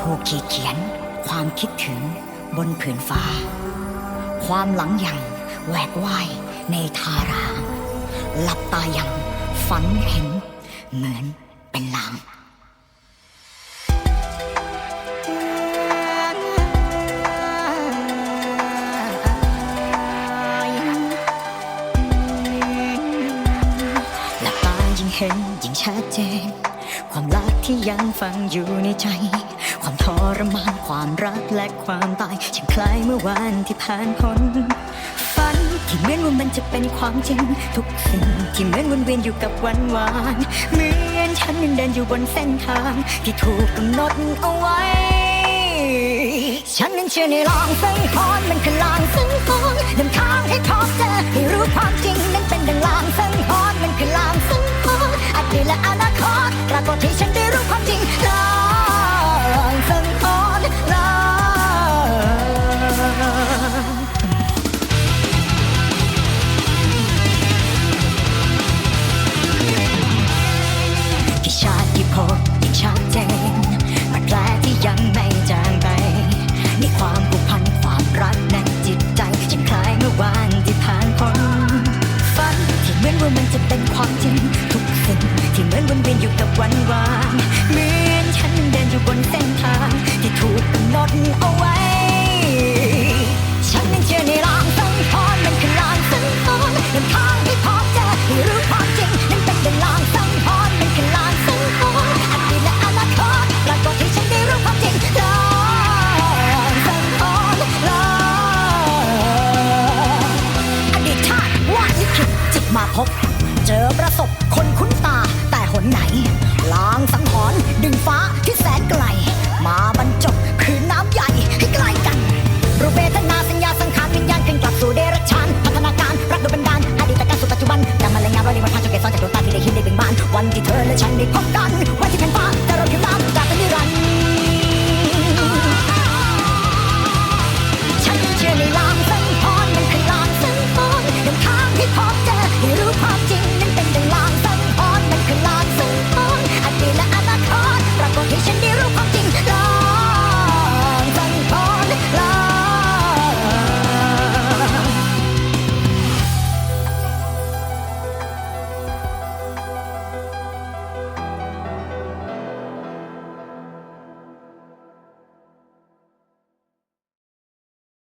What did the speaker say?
ถูกขีดเขียน ความคิดถึงบนผืนฟ้า ความหลังยังแหวกว่ายในทารา หลับตายังฝันเห็น เหมือนเป็นลางหลับตายิ่งเห็นยิ่งชัดเจน ความรักที่ยังฝังอยู่ในใจ ความทรมานความรักและความตายฉันคล้ายเมื่อวานที่ผ่านพ้นฝันที่เหมือนว่ามันจะเป็นความจริง ทุกสิ่งที่เหมือนวนเวียนอยู่กับวันวานเหมือนฉันยังเดินอยู่บนเส้นทาง ที่ถูกกำหนดเอาไว้ ฉันนั้นเชื่อในลางสังหรณ์มันคือลางสังหรณ์นำทางให้พบเจอให้รู้ความจริงนั้นเป็นดัง ความจริงทุกสิ่งที่เหมือนวนเวียนอยู่กับวันวานเหมือนฉันเดินอยู่บนเส้นทาง ที่ถูกกำหนดเอาไว้ ฉันยังเชื่อในลางสังหรณ์มันคือลางสังหรณ์นำทางให้พบเจอให้รู้ความจริงนั้นเป็นดังลางสังหรณ์มันคือลางสังหรณ์อดีตและอนาคตปรากฏให้ฉันได้รู้ความจริงลางสังหรณ์ลางอดีตชาติวาดลิขิตจิตมาพบ เจอประสบคนคุ้นตาแต่หนไหนลางสังหรณ์ดึงฟ้าที่แสนไกล มาบรรจบคือน้ำใหญ่ให้ใกล้กัน รูปเวทนาสัญญาสังขารวิญญาณขึ้นกลับสู่เดรัจฉาน พัฒนาการรักดูเป็นดาลอดีตการสู่ปัจจุบันจำมาเลงงามรอยเรียงวันพานจนเกศซ้อนจากดวงตาที่ได้เห็นได้เบ่งบาน วันที่เธอและฉันได้พบกันวันที่แผ่นฟ้า